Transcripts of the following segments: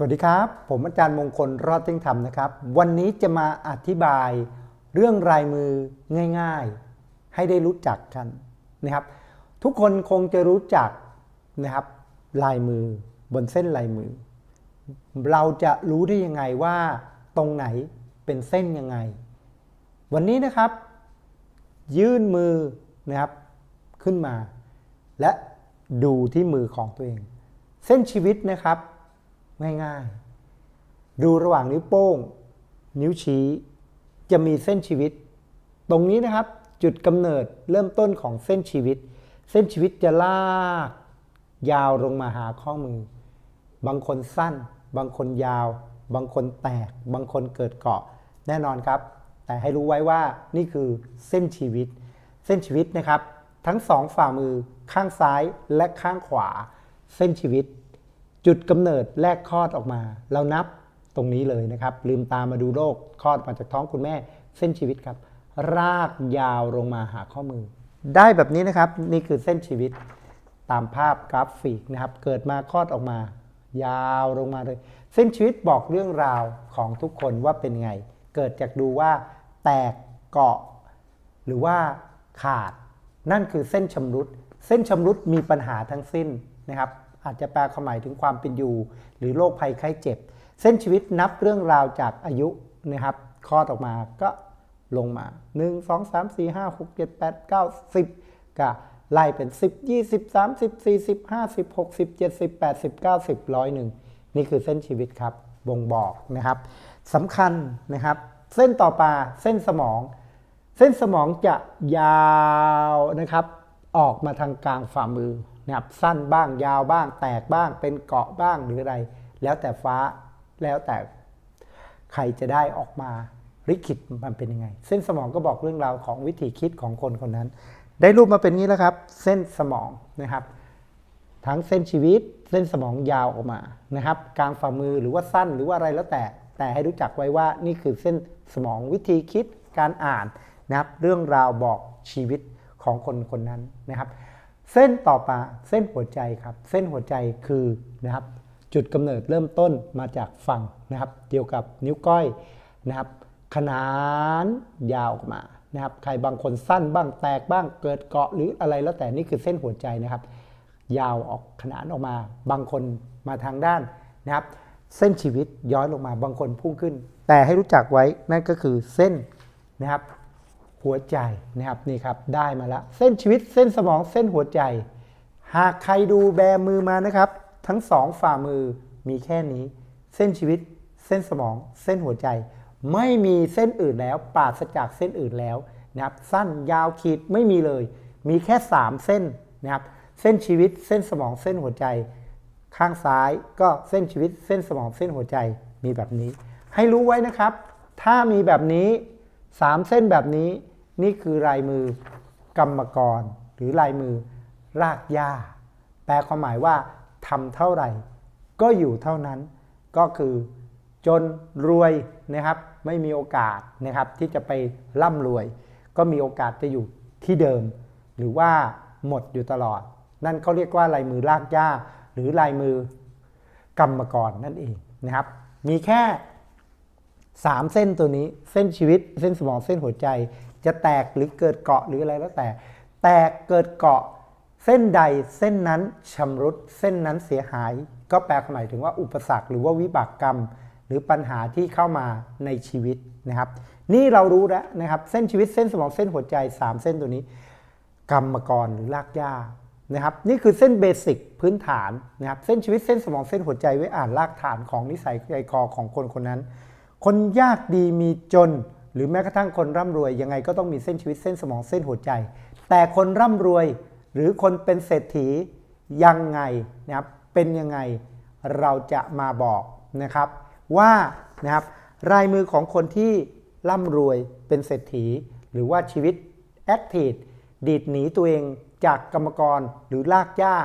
สวัสดีครับ ผมอาจารย์มงคลรอดเที่งธรรมนะครับ วันนี้จะมาอธิบายเรื่องลายมือง่ายๆ ให้ได้รู้จักกันนะครับ ทุกคนคงจะรู้จักนะครับ ลายมือบนเส้นลายมือ เราจะรู้ได้ยังไงว่าตรงไหนเป็นเส้นยังไง วันนี้นะครับ ยื่นมือนะครับขึ้นมา และดูที่มือของตัวเอง เส้นชีวิตนะครับ ง่ายๆ ดูระหว่างนิ้วโป้ง นิ้วชี้ จะมีเส้นชีวิต ตรงนี้นะครับจุดกำเนิดเริ่มต้นของเส้นชีวิต เส้นชีวิตจะลากยาวลงมาหาข้อมือ บางคนสั้น บางคนยาว บางคนแตก บางคนเกิดเกาะ แน่นอนครับ แต่ให้รู้ไว้ว่านี่คือเส้นชีวิต เส้นชีวิตนะครับ ทั้งสองฝ่ามือข้างซ้ายและข้างขวา เส้นชีวิต จุดกำเนิดแรกคลอดออกมา เรานับตรงนี้เลยนะครับ ลืมตามาดูโลกคลอดมาจากท้องคุณแม่เส้นชีวิตครับ รากยาวลงมาหาข้อมือ ได้แบบนี้นะครับนี่คือเส้นชีวิตตามภาพกราฟิกนะครับ เกิดมาคลอดออกมา ยาวลงมาเลย เส้นชีวิตบอกเรื่องราวของทุกคนว่าเป็นไง เกิดจากดูว่าแตกเกาะ หรือว่าขาด นั่นคือเส้นชำรุด เส้นชำรุดมีปัญหาทั้งสิ้นนะครับ อาจจะแปลความหมายถึงความเป็นอยู่ หรือโรคภัยไข้เจ็บ เส้นชีวิตนับเรื่องราวจากอายุนะครับคลอดออกมาก็ลงมา 1 2 3 4 5 6 7 8 9 10ก็ไล่เป็น 10 20 30 40 50 60 70 80 90ร้อยหนึ่งนี่คือเส้นชีวิตครับบ่งบอกนะครับสำคัญนะครับ เส้นต่อมาเส้นสมอง เส้นสมองจะยาวนะครับ ออกมาทางกลางฝ่ามือ นะครับสั้นบ้างยาวบ้าง แตกบ้างเป็นเกาะบ้างหรืออะไร แล้วแต่ฟ้าแล้วแต่ใครจะได้ออกมาลิขิตมันเป็นยังไง เส้นสมองก็บอกเรื่องราวของวิธีคิดของคนคนนั้น ได้รูปมาเป็นงี้แล้วครับ เส้นสมองนะครับ ทั้งเส้นชีวิต เส้นสมองยาวออกมานะครับ กลางฝ่ามือหรือว่าสั้นหรือว่าอะไรแล้วแต่ แต่ให้รู้จักไว้ว่านี่คือเส้นสมองวิธีคิดการอ่านนะครับ เรื่องราวบอกชีวิตของคนคนนั้นนะครับ เส้นต่อมาเส้นหัวใจครับ เส้นหัวใจคือนะครับ จุดกำเนิดเริ่มต้นมาจากฝั่งนะครับ เดียวกับนิ้วก้อยนะครับ ขนานยาวออกมานะครับ ใครบางคนสั้นบ้างแตกบ้างเกิดเกาะหรืออะไรแล้วแต่นี่คือเส้นหัวใจนะครับ ยาวออกขนานออกมา บางคนมาทางด้านนะครับ เส้นชีวิตย้อยลงมาบางคนพุ่งขึ้น แต่ให้รู้จักไว้นั่นก็คือเส้นนะครับ หัวใจนะครับนี่ครับได้มาแล้วเส้นชีวิตเส้นสมองเส้นหัวใจ หากใครดูแบมือมานะครับ ทั้งสองฝ่ามือมีแค่นี้ เส้นชีวิตเส้นสมองเส้นหัวใจ ไม่มีเส้นอื่นแล้วปราศจากเส้นอื่นแล้วนะครับสั้นยาวขีดไม่มีเลย มีแค่ 3 เส้นนะครับเส้นชีวิตเส้นสมองเส้นหัวใจ ข้างซ้ายก็เส้นชีวิตเส้นสมองเส้นหัวใจมีแบบนี้ ให้รู้ไว้นะครับ ถ้ามีแบบนี้สามเส้นแบบนี้ นี่คือลายมือกรรมกร หรือลายมือรากหญ้า แปลความหมายว่าทำเท่าไหร่ ก็อยู่เท่านั้น ก็คือจนรวยนะครับไม่มีโอกาสนะครับที่จะไปร่ำรวย ก็มีโอกาสจะอยู่ที่เดิม หรือว่าหมดอยู่ตลอด นั่นเขาเรียกว่าลายมือรากหญ้า หรือลายมือกรรมกรนั่นเองนะครับ มีแค่ 3 เส้นตัวนี้เส้นชีวิตเส้นสมองเส้นหัวใจ จะแตกหรือเกิดเกาะหรืออะไรแล้วแต่ แตกเกิดเกาะเส้นใดเส้นนั้นชำรุดเส้นนั้นเสียหาย ก็แปลความหมายถึงว่าอุปสรรคหรือว่าวิบากกรรม หรือปัญหาที่เข้ามาในชีวิตนะครับ นี่เรารู้แล้วนะครับเส้นชีวิตเส้นสมองเส้นหัวใจ 3 เส้นตัวนี้ กรรมกรหรือรากหญ้านะครับนี่คือเส้นเบสิกพื้นฐานนะครับเส้นชีวิตเส้นสมองเส้นหัวใจไว้อ่านรากฐานของนิสัยใจคอของคนคนนั้น คนยากดีมีจน หรือแม้กระทั่งคนร่ำรวยยังไงก็ต้องมีเส้นชีวิตเส้นสมองเส้นหัวใจ แต่คนร่ำรวยหรือคนเป็นเศรษฐียังไงนะครับเป็นยังไงเราจะมาบอกนะครับว่านะครับรายมือของคนที่ร่ำรวยเป็นเศรษฐี หรือว่าชีวิตแอคทีฟดีดหนีตัวเองจากกรรมกรหรือลากหญ้า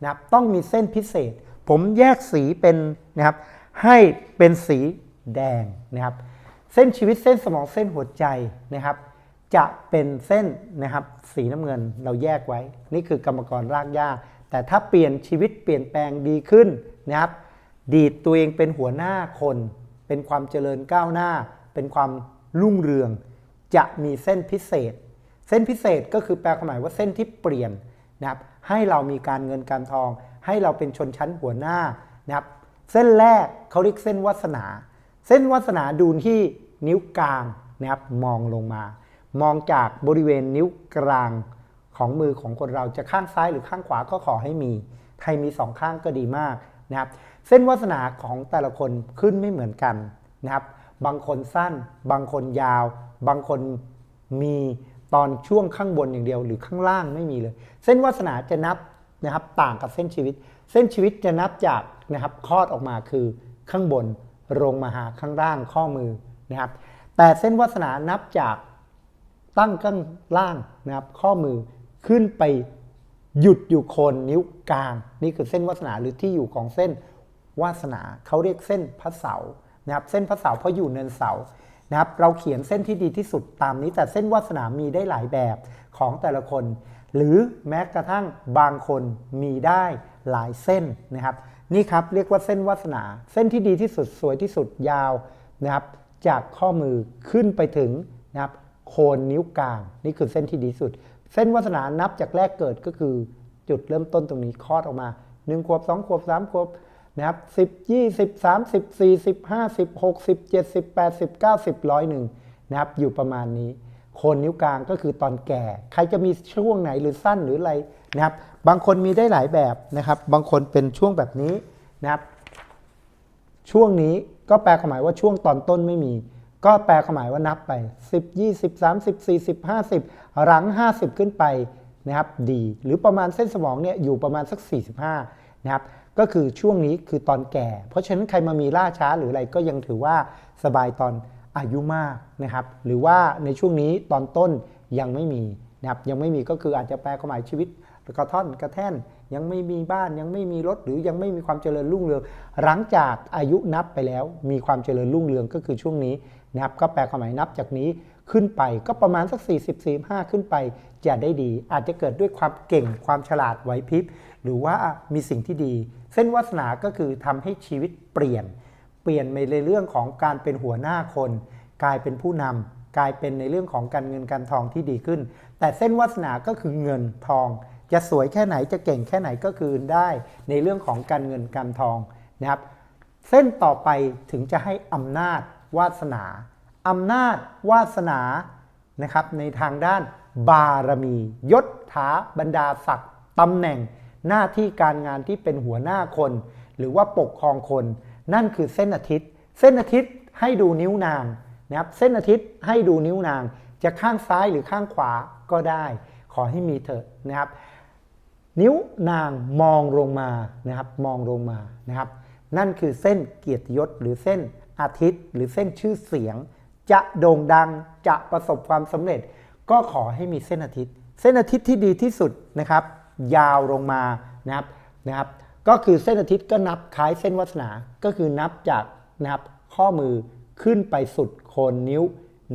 นะครับต้องมีเส้นพิเศษ ผมแยกสีเป็นนะครับให้เป็นสีแดงนะครับ เส้นชีวิตเส้นสมองเส้นหัวใจนะครับ จะเป็นเส้นนะครับสีน้ำเงินเราแยกไว้ นี่คือกรรมกรรากหญ้า แต่ถ้าเปลี่ยนชีวิตเปลี่ยนแปลงดีขึ้นนะครับ ดีดตัวเองเป็นหัวหน้าคน เป็นความเจริญก้าวหน้า เป็นความรุ่งเรือง จะมีเส้นพิเศษ เส้นพิเศษก็คือแปลความหมายว่าเส้นที่เปลี่ยนนะครับให้เรามีการเงินการทอง ให้เราเป็นชนชั้นหัวหน้านะครับเส้นแรกเขาเรียกเส้นวาสนา เส้นวาสนาดูที่นิ้วกลางนะครับมองลงมา มองจากบริเวณนิ้วกลางของมือของคนเราจะข้างซ้ายหรือข้างขวาก็ขอให้มีใครมีสองข้างก็ดีมากนะครับเส้นวาสนาของแต่ละคนขึ้นไม่เหมือนกันนะครับ บางคนสั้น บางคนยาว บางคนมีตอนช่วงข้างบนอย่างเดียวหรือข้างล่างไม่มีเลย เส้นวาสนาจะนับนะครับต่างกับเส้นชีวิต เส้นชีวิตจะนับจากนะครับคลอดออกมาคือข้างบน ลงมาหาข้างล่างข้อมือนะครับ แต่เส้นวาสนานับจากตั้งข้างล่างนะครับ ข้อมือขึ้นไปหยุดอยู่โคนนิ้วกลาง นี่คือเส้นวาสนาหรือที่อยู่ของเส้นวาสนาเขาเรียกเส้นพระเสานะครับ เส้นพระเสาเพราะอยู่เนินเสานะครับ เราเขียนเส้นที่ดีที่สุดตามนี้ แต่เส้นวาสนามีได้หลายแบบของแต่ละคน หรือแม้กระทั่งบางคนมีได้หลายเส้นนะครับ นี่ครับเรียกว่าเส้นวาสนา เส้นที่ดีที่สุดสวยที่สุดยาวนะครับ จากข้อมือขึ้นไปถึงนะครับโคนนิ้วกลาง นี่คือเส้นที่ดีสุด เส้นวาสนานับจากแรกเกิดก็คือจุดเริ่มต้นตรงนี้คลอดออกมา1ขวบ2ขวบ3ขวบนะครับ10 20 30 40 50 60 70 80 90ร้อยหนึ่งนะครับอยู่ประมาณนี้ โคนนิ้วกลางก็คือตอนแก่ ใครจะมีช่วงไหนหรือสั้นหรืออะไรนะครับ บางคนมีได้หลายแบบนะครับ บางคนเป็นช่วงแบบนี้นะครับ ช่วงนี้ก็แปลความหมายว่าช่วงตอนต้นไม่มี ก็แปลความหมายว่านับไป 10 20 30 40 50 หลัง 50 ขึ้นไปนะครับดี หรือประมาณเส้นสมองเนี่ยอยู่ประมาณสัก 45นะครับก็คือช่วงนี้คือตอนแก่ เพราะฉะนั้นใครมามีล่าช้าหรืออะไรก็ยังถือว่าสบายตอนอายุมากนะครับ หรือว่าในช่วงนี้ตอนต้นยังไม่มีนะครับยังไม่มีก็คืออาจจะแปลความหมายชีวิต กระท่อนกระแท่นยังไม่มีบ้านยังไม่มีรถหรือยังไม่มีความเจริญรุ่งเรือง หลังจากอายุนับไปแล้ว มีความเจริญรุ่งเรืองก็คือช่วงนี้นะครับก็แปลความหมายนับจากนี้ขึ้นไปก็ประมาณสัก 40 45 ขึ้นไปจะได้ดี อาจจะเกิดด้วยความเก่งความฉลาดไหวพริบ หรือว่ามีสิ่งที่ดี เส้นวาสนาก็คือทำให้ชีวิตเปลี่ยน เปลี่ยนในเรื่องของการเป็นหัวหน้าคน กลายเป็นผู้นำกลายเป็นในเรื่องของการเงินการทองที่ดีขึ้น แต่เส้นวาสนาก็คือเงินทอง จะสวยแค่ไหนจะเก่งแค่ไหนก็คือได้ในเรื่องของการเงินการทองนะครับ เส้นต่อไปถึงจะให้อำนาจวาสนาอำนาจวาสนานะครับในทางด้านบารมี ยศถาบรรดาศักดิ์ตำแหน่งหน้าที่การงานที่เป็นหัวหน้าคน หรือว่าปกครองคน นั่นคือเส้นอาทิตย์ เส้นอาทิตย์ให้ดูนิ้วนางนะครับเส้นอาทิตย์ให้ดูนิ้วนาง จะข้างซ้ายหรือข้างขวาก็ได้ ขอให้มีเถอะนะครับ นิ้วนางมองลงมานะครับมองลงมานะครับ นั่นคือเส้นเกียรติยศหรือเส้นอาทิตย์ หรือเส้นชื่อเสียง จะโด่งดังจะประสบความสำเร็จ ก็ขอให้มีเส้นอาทิตย์ เส้นอาทิตย์ที่ดีที่สุดนะครับ ยาวลงมานะครับนะครับ ก็คือเส้นอาทิตย์ก็นับคล้ายเส้นวาสนา ก็คือนับจากนะครับข้อมือขึ้นไปสุดโคนนิ้ว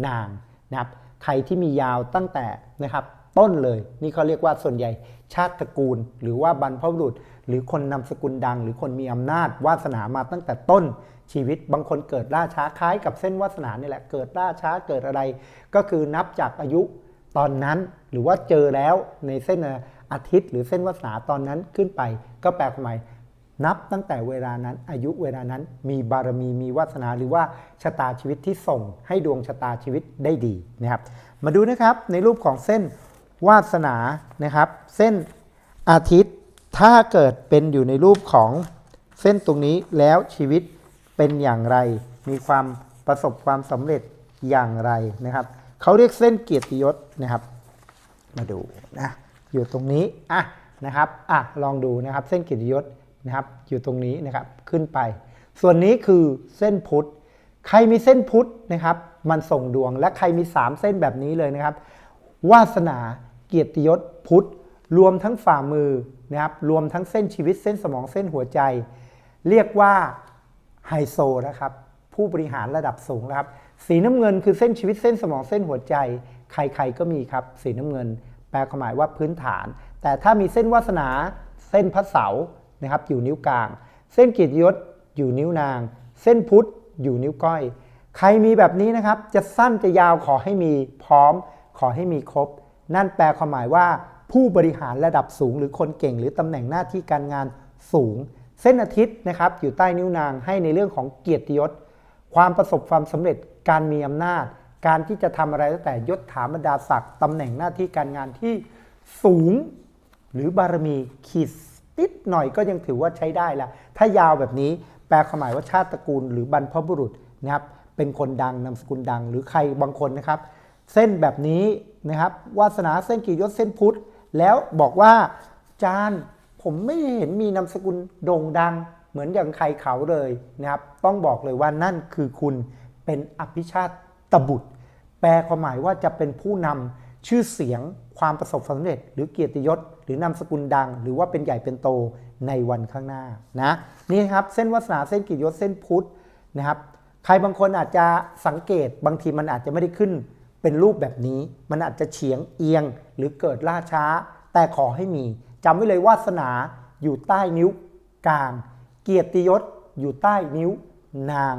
นางนะครับใครที่มียาวตั้งแต่นะครับ ต้นเลย นี่เขาเรียกว่าส่วนใหญ่ ชาติตระกูล หรือว่าบรรพบุรุษ หรือคนนำสกุลดัง หรือคนมีอำนาจวาสนามาตั้งแต่ต้นชีวิตบางคนเกิดล่าช้าคล้ายกับเส้นวาสนานี่แหละเกิดล่าช้าเกิดอะไร ก็คือนับจากอายุตอนนั้นหรือว่าเจอแล้วในเส้นอาทิตย์ หรือเส้นวาสนาตอนนั้นขึ้นไป ก็แปลความหมายนับตั้งแต่เวลานั้นอายุเวลานั้นมีบารมีมีวาสนาหรือว่าชะตาชีวิตที่ส่งให้ดวงชะตาชีวิตได้ดีนะครับ มาดูนะครับในรูปของเส้น วาสนานะครับ เส้นอาทิตย์ถ้าเกิดเป็นอยู่ในรูปของเส้นตรงนี้แล้วชีวิตเป็นอย่างไร มีความประสบความสำเร็จอย่างไรนะครับเขาเรียกเส้นเกียรติยศนะครับ มาดูนะอยู่ตรงนี้อะนะครับอะลองดูนะครับเส้นเกียรติยศนะครับ อยู่ตรงนี้นะครับขึ้นไป ส่วนนี้คือเส้นพุทธใครมีเส้นพุทธนะครับ มันส่งดวงและใครมี 3 เส้นแบบนี้เลยนะครับ วาสนา เกียรติยศพุทธ รวมทั้งฝ่ามือนะครับรวมทั้งเส้นชีวิตเส้นสมองเส้นหัวใจ เรียกว่าไฮโซนะครับผู้บริหารระดับสูงนะครับ สีน้ำเงินคือเส้นชีวิตเส้นสมองเส้นหัวใจ ใครๆก็มีครับสีน้ำเงิน แปลความหมายว่าพื้นฐาน แต่ถ้ามีเส้นวาสนาเส้นพระเสานะครับอยู่นิ้วกลาง เส้นเกียรติยศอยู่นิ้วนาง เส้นพุทธอยู่นิ้วก้อย ใครมีแบบนี้นะครับ จะสั้นจะยาวขอให้มีพร้อม ขอให้มีครบ นั่นแปลความหมายว่า ผู้บริหารระดับสูงหรือคนเก่ง หรือตำแหน่งหน้าที่การงานสูง เส้นอาทิตย์นะครับอยู่ใต้นิ้วนางให้ในเรื่องของเกียรติยศ ความประสบความสำเร็จการมีอำนาจ การที่จะทำอะไรตั้งแต่ยศถาบรรดาศักดิ์ตำแหน่งหน้าที่การงานที่สูง หรือบารมีขีดนิดหน่อยก็ยังถือว่าใช้ได้ละถ้ายาวแบบนี้แปลความหมายว่าชาติตระกูล หรือบรรพบุรุษนะครับเป็นคนดังนามสกุลดัง หรือใครบางคนนะครับ เส้นแบบนี้ นะครับวาสนาเส้นกี่ยศเส้นพุทธ แล้วบอกว่าจานผมไม่เห็นมีนามสกุลโด่งดังเหมือนอย่างใครเขาเลยนะครับ ต้องบอกเลยว่านั่นคือคุณเป็นอภิชาติตบุตร แปลความหมายว่าจะเป็นผู้นำชื่อเสียงความประสบความสำเร็จ หรือเกียรติยศ หรือนามสกุลดัง หรือว่าเป็นใหญ่เป็นโตในวันข้างหน้านะนี่ครับเส้นวาสนาเส้นกิจยศเส้นพุทธนะครับ ใครบางคนอาจจะสังเกตบางทีมันอาจจะไม่ได้ขึ้น เป็นรูปแบบนี้ มันอาจจะเฉียงเอียงหรือเกิดล่าช้า แต่ขอให้มีจำไว้เลยวาสนาอยู่ใต้นิ้วกลาง เกียรติยศอยู่ใต้นิ้วนาง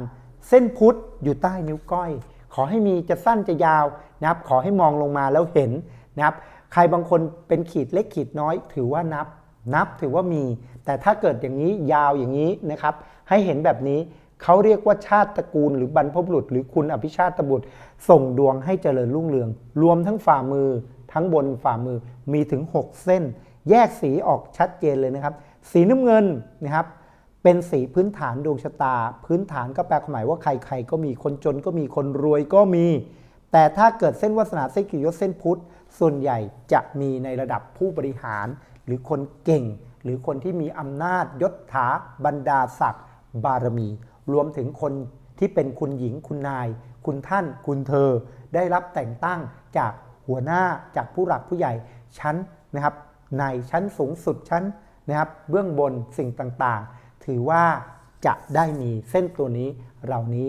เส้นพุทธอยู่ใต้นิ้วก้อย ขอให้มีจะสั้นจะยาวนะครับ ขอให้มองลงมาแล้วเห็นนะครับ ใครบางคนเป็นขีดเล็กขีดน้อย ถือว่านับ นับถือว่ามี แต่ถ้าเกิดอย่างนี้ยาวอย่างนี้นะครับ ให้เห็นแบบนี้ เขาเรียกว่าชาติตระกูลหรือบรรพบุรุษ หรือคุณอภิชาติบุตร ส่งดวงให้เจริญรุ่งเรือง รวมทั้งฝ่ามือ ทั้งบนฝ่ามือมีถึง 6 เส้น แยกสีออกชัดเจนเลยนะครับ สีน้ำเงินนะครับเป็นสีพื้นฐานดวงชะตา พื้นฐานก็แปลความหมายว่าใครๆก็มีคนจนก็มีคนรวยก็มี แต่ถ้าเกิดเส้นวาสนาเส้นกิยศเส้นพุทธส่วนใหญ่จะมีในระดับผู้บริหาร หรือคนเก่ง หรือคนที่มีอำนาจยศถาบรรดาศักดิ์บารมี รวมถึงคนที่เป็นคุณหญิงคุณนาย คุณท่านคุณเธอ ได้รับแต่งตั้งจากหัวหน้าจากผู้หลักผู้ใหญ่ชั้นนะครับในชั้นสูงสุดชั้นนะครับ เบื้องบนสิ่งต่างๆ ถือว่าจะได้มีเส้นตัวนี้เหล่านี้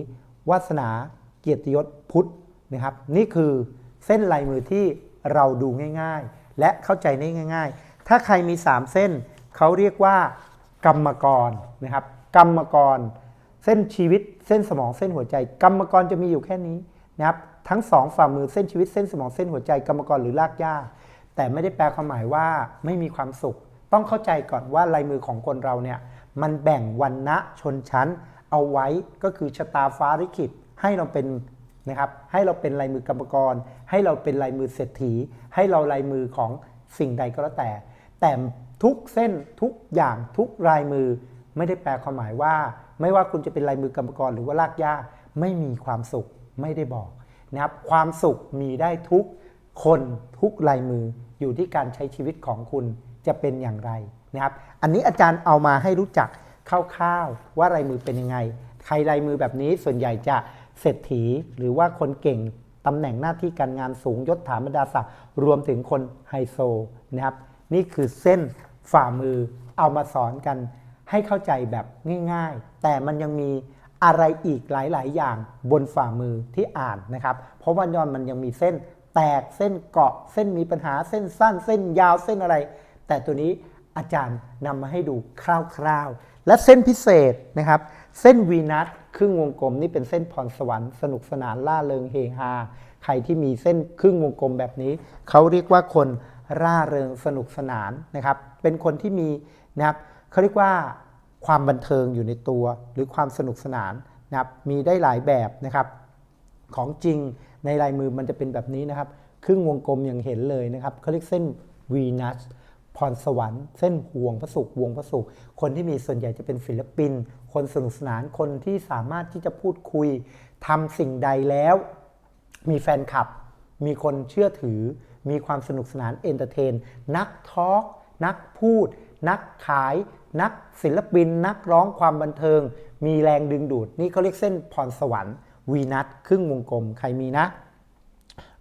วาสนาเกียรติยศพุทธนะครับ นี่คือเส้นลายมือที่เราดูง่าย ๆ และเข้าใจได้ง่าย ๆ ถ้าใครมี 3 เส้นเขาเรียกว่ากรรมกรนะครับ กรรมกร เส้นชีวิตเส้นสมองเส้นหัวใจ กรรมกรจะมีอยู่แค่นี้นะครับทั้งสองฝ่ามือเส้นชีวิตเส้นสมองเส้นหัวใจกรรมกรหรือลากย่าแต่ไม่ได้แปลความหมายว่าไม่มีความสุข ต้องเข้าใจก่อนว่าลายมือของคนเราเนี่ยมันแบ่งวันณะชนชั้น เอาไว้ก็คือชะตาฟ้าลิขิตให้เราเป็นนะครับให้เราเป็นลายมือกรรมกร ให้เราเป็นลายมือเศรษฐี ให้เราลายมือของสิ่งใดก็แล้วแต่ แต่ทุกเส้นทุกอย่างทุกลายมือไม่ได้แปลความหมายว่า ไม่ว่าคุณจะเป็นลายมือกรรมกรหรือว่าลากย่าไม่มีความสุขไม่ได้บอกนะครับ ความสุขมีได้ทุกคนทุกลายมืออยู่ที่การใช้ชีวิตของคุณจะเป็นอย่างไรนะครับ อันนี้อาจารย์เอามาให้รู้จักคร่าวๆว่าลายมือเป็นยังไง ใครลายมือแบบนี้ส่วนใหญ่จะเศรษฐีหรือว่าคนเก่งตำแหน่งหน้าที่การงานสูงยศถาบรรดาศักดิ์รวมถึงคนไฮโซนะครับ นี่คือเส้นฝ่ามือเอามาสอนกัน ให้เข้าใจแบบง่ายๆ แต่มันยังมีอะไรอีกหลายๆ อย่างบนฝ่ามือที่อ่านนะครับ เพราะว่ายอนมันยังมีเส้นแตกเส้นเกาะเส้นมีปัญหาเส้นสั้น เส้นยาวเส้นอะไร แต่ตัวนี้อาจารย์นำมาให้ดูคร่าวๆ และเส้นพิเศษนะครับ เส้นวีนัสครึ่งวงกลมนี่เป็นเส้นพรสวรรค์สนุกสนานล่าเริงเฮฮาใครที่มีเส้นครึ่งวงกลมแบบนี้ เขาเรียกว่าคนร่าเริงสนุกสนานนะครับ เป็นคนที่มีนะครับ เขาเรียกว่าความบันเทิงอยู่ในตัว หรือความสนุกสนานนะครับมีได้หลายแบบนะครับ ของจริงในลายมือมันจะเป็นแบบนี้นะครับ ครึ่งวงกลมอย่างเห็นเลยนะครับเขาเรียกเส้นวีนัสพรสวรรค์เส้นห่วงพระศุกร์วงพระศุกร์คนที่มีส่วนใหญ่จะเป็นศิลปิน คนสนุกสนานคนที่สามารถที่จะพูดคุยทำสิ่งใดแล้ว มีแฟนคลับ มีคนเชื่อถือ มีความสนุกสนานเอนเตอร์เทน นักทอล์กนักพูด นักขาย นักศิลปิน นักร้องความบันเทิง มีแรงดึงดูด นี่เขาเรียกเส้นพรสวรรค์วีนัสครึ่งวงกลมใครมีนะ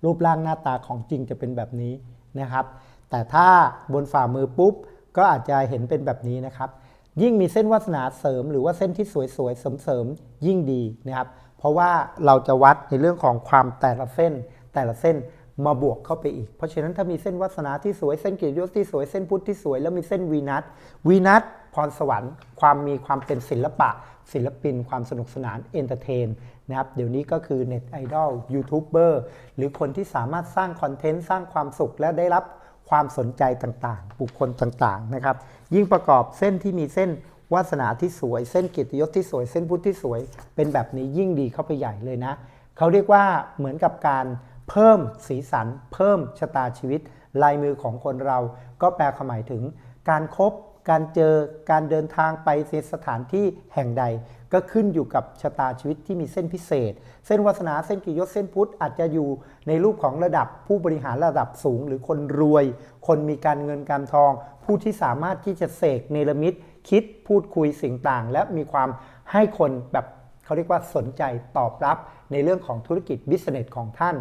รูปร่างหน้าตาของจริงจะเป็นแบบนี้นะครับ แต่ถ้าบนฝ่ามือปุ๊บ ก็อาจจะเห็นเป็นแบบนี้นะครับ ยิ่งมีเส้นวาสนาเสริม หรือว่าเส้นที่สวยๆเสริมๆยิ่งดีนะครับ เพราะว่าเราจะวัดในเรื่องของความแต่ละเส้นแต่ละเส้น มาบวกเข้าไปอีก เพราะฉะนั้นถ้ามีเส้นวาสนาที่สวยเส้นกิจยศที่สวยเส้นพุทธที่สวย แล้วมีเส้นวีนัสวีนัสพรสวรรค์ ความมีความเป็นศิลปะ ศิลปิน ความสนุกสนานเอนเตอร์เทนนะครับเดี๋ยวนี้ก็คือเน็ตไอดอลยูทูบเบอร์หรือคนที่สามารถสร้างคอนเทนต์สร้างความสุขและได้รับความสนใจต่างๆ บุคคลต่างๆนะครับยิ่งประกอบเส้นที่มีเส้นวาสนาที่สวย เส้นกียรติยศที่สวยเส้นพุทธที่สวย เป็นแบบนี้ยิ่งดีเข้าไปใหญ่เลยนะ เขาเรียกว่าเหมือนกับการ เพิ่มสีสัน เพิ่มชะตาชีวิต ลายมือของคนเรา ก็แปลความหมายถึง การครบการเจอการเดินทางไปในสถานที่แห่งใด ก็ขึ้นอยู่กับชะตาชีวิตที่มีเส้นพิเศษ เส้นวาสนาเส้นกิยศเส้นพุทธอาจจะอยู่ในรูปของระดับผู้บริหารระดับสูง หรือคนรวย คนมีการเงินการทอง ผู้ที่สามารถที่จะเสกเนรมิตคิดพูดคุยสิ่งต่าง และมีความให้คนแบบเขาเรียกว่าสนใจตอบรับในเรื่องของธุรกิจบิสเนสของท่าน